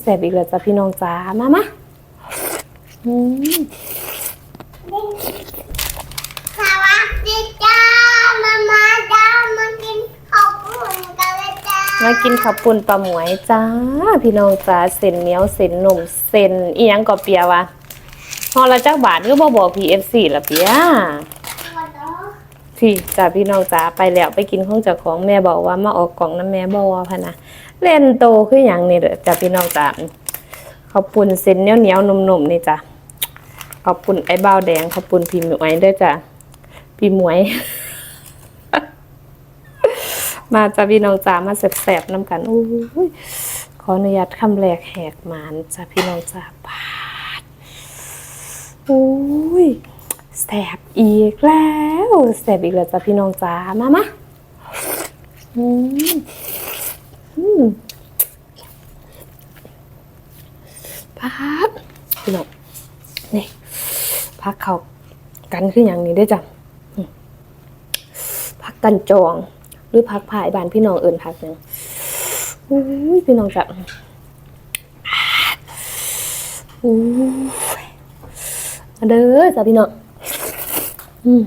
แสบอีกแล้วจ้ะพี่น้องจ๋ามามาอืมสวัสดีจ้ามามาจ้ามากินข้าวปุ้นกันเลยจ้ามากินข้าวปุ้นปลาหมวยจ้า พี่น้องจ๋าเส้นเหนียวเส้นนมเส้นอีหยังก็เปียวะพอละจักบาทก็บ่บอก PFC ละเปีย พี่จ้าพี่น้องจ๋าไปแล้วไปกินของจ้าของแม่บอกว่ามาออกกล่องน้ำแม่บอพะนะเล่นโตคืออย่างนี้เด้อจ้าพี่น้องจ๋าขอบคุณเส้นเหนียวเหนียวนุ่มๆนี่จ้ะขอบคุณไอ้บ้าแดงขอบคุณพี่หมวยด้วยจ้ะพี่หมวย มาจ้าพี่น้องจ๋ามาแสบๆน้ำกันอู้ยขออนุญาตคำแรกแหกหมานจ้าพี่น้องจ๋าบาดอุ้ย แสบอีกแล้วแสบอีกแล้วจ้ะพี่น้องจ๋ามามาอืมอืมพักพี่น้องนี่พักเขากันคืออย่างนี้ได้จ้ะพักกันจองหรือพักผายบานพี่น้องเอิญพักหนึ่งพี่น้องจ้ะอุ้เด้อจ้ะพี่น้อง อืม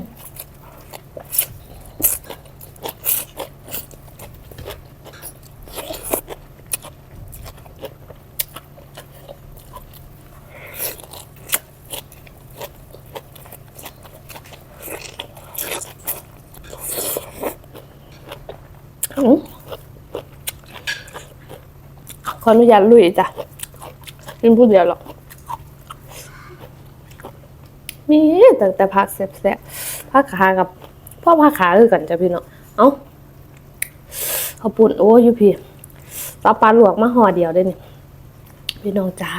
ขออนุญาตลุยจ้ะกินพูดเดียวหรอก มีแต่แต่พักแซ่บๆพักขากับพ่อพักขาคือกันจ้ะพี่เนาะเอ้าข้าวปุ่นโอ้ยูพี่ตาปลาหลวกมาห่อเดียวได้นี่พี่น้องจ้า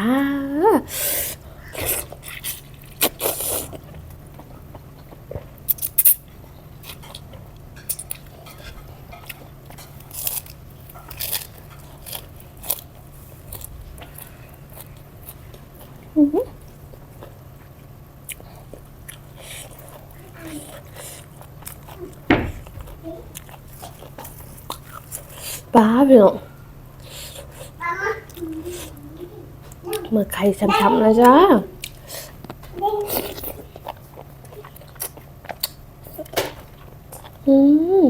อือ ปลาพี่น้องเมื่อไข่ช้ำๆแล้วจ้าอืม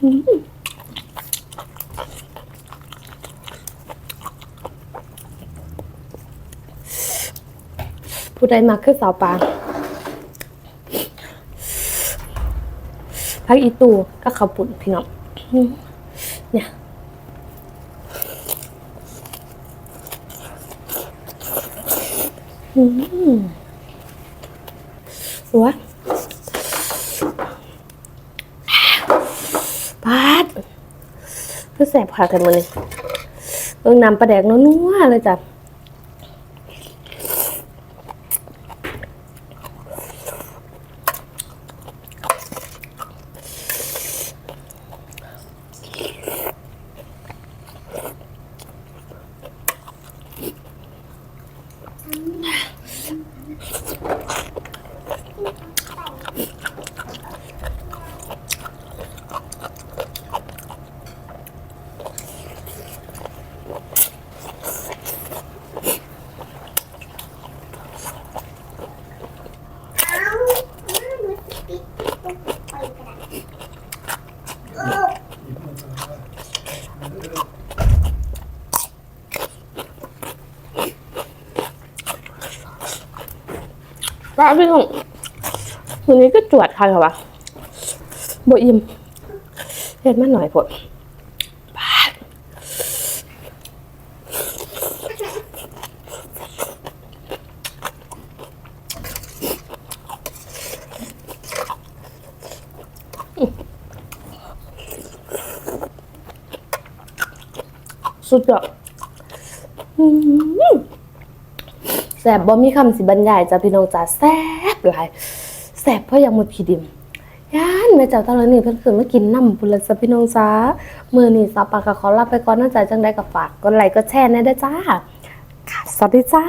ผู้ใดมาคือสาวปลาพักอีตูก็ขับปุ่นพี่น้องเนี่ยอืมหัวปาด คือแสบขากันมาเลยเอิงนำปลาแดกนัวๆเลยจ้ะ เอาดูสิปิดตุ๊กไปกระดาษโอ้ ปลาพี่น้องวันนี้ก็จวดใครเหรอวะบ่อิ่มเห็นมาหน่อยพด สุดยอดแสบบ่มีคำสิบรรยายจ้าพี่น้องจ้าแสบหลายแสบเพราะยังหมดขีดิมย่านแม่เจ้าตอนนี้เพิ่นขึ้นมากินน้ำพุ่นละจ้ะพี่น้องจ้ามือนี่สาวปากก็ขอลาไปก่อนนะจ๊ะจังได้กับฝากกดไลค์กดแชร์แน่ได้จ้าสวัสดีจ้า